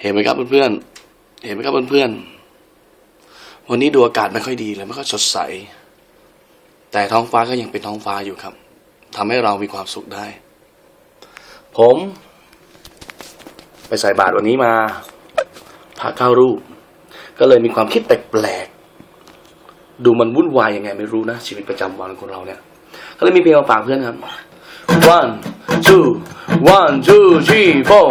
เห็นไหมครับเพื่อนๆ เห็นไหมครับเพื่อนๆ วันนี้ดูอากาศไม่ค่อยดีเลยไม่ค่อยสดใส แต่ท้องฟ้าก็ยังเป็นท้องฟ้าอยู่ครับทำให้เรามีความสุขได้ ผม ไปใส่บาตรวันนี้มาพระเก้ารูป ก็เลยมีความคิดแปลกๆ ดูมันวุ่นวายยังไงไม่รู้นะ ชีวิตประจำวันของเราเนี่ย ก็เลยมีเพลงมาฝากเพื่อนครับ one two one two three four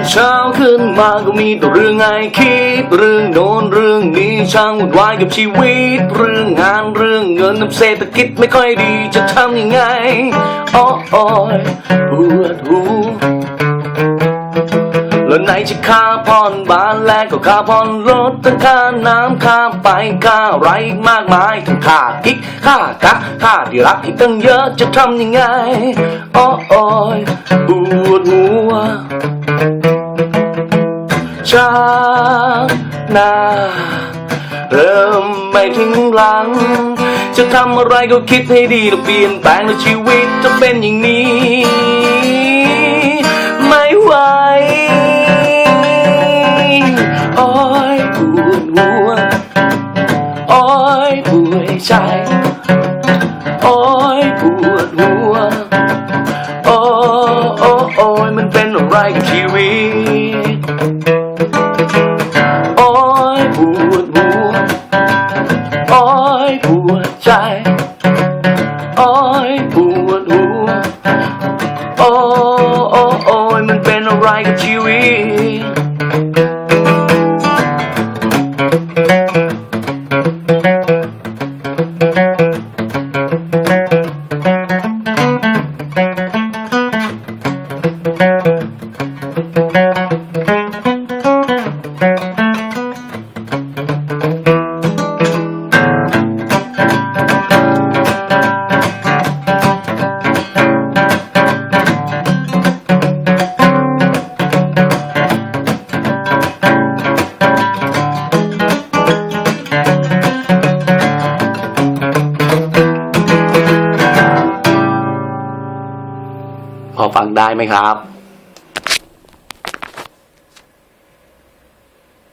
นเช้าขึ้นมาก็มีแต่เรื่องไงคิด เรื่องโน้นเรื่องนี้ช่างวุ่นวายกับชีวิต เรื่องงานเรื่องเงินน้ำเศรษฐกิจไม่ค่อยดีจะทำยังไงอ้อโอยปวดหูแล้วไหนจะค่าผ่อนบ้านแลกก็ค่าผ่อนรถทั้งค่าน้ำค่าไฟค่าไรอีกมากมายทั้งค่ากิ๊กค่ากักค่าที่รักอีกตั้งเยอะจะทำยังไงอ้อโอยปวดหัว จากหน้าเริ่มไม่ถึงหลัง จะทำอะไรก็คิดให้ดีแล้วเปลี่ยนแปลงแล้วชีวิตจะเป็นอย่างนี้ ไม่ไหวอ้ยปวดหัวอ้ยปวดใจโอ้ยปวดหัวโอ้โอ้โอ้ยมันเป็นอะไรกับชี ปวดใจ โอ้ยปวดหัว โอ้โอ้โอ้ยมันเป็นอะไรกับชีวิตพอ ฟังได้ไหมครับ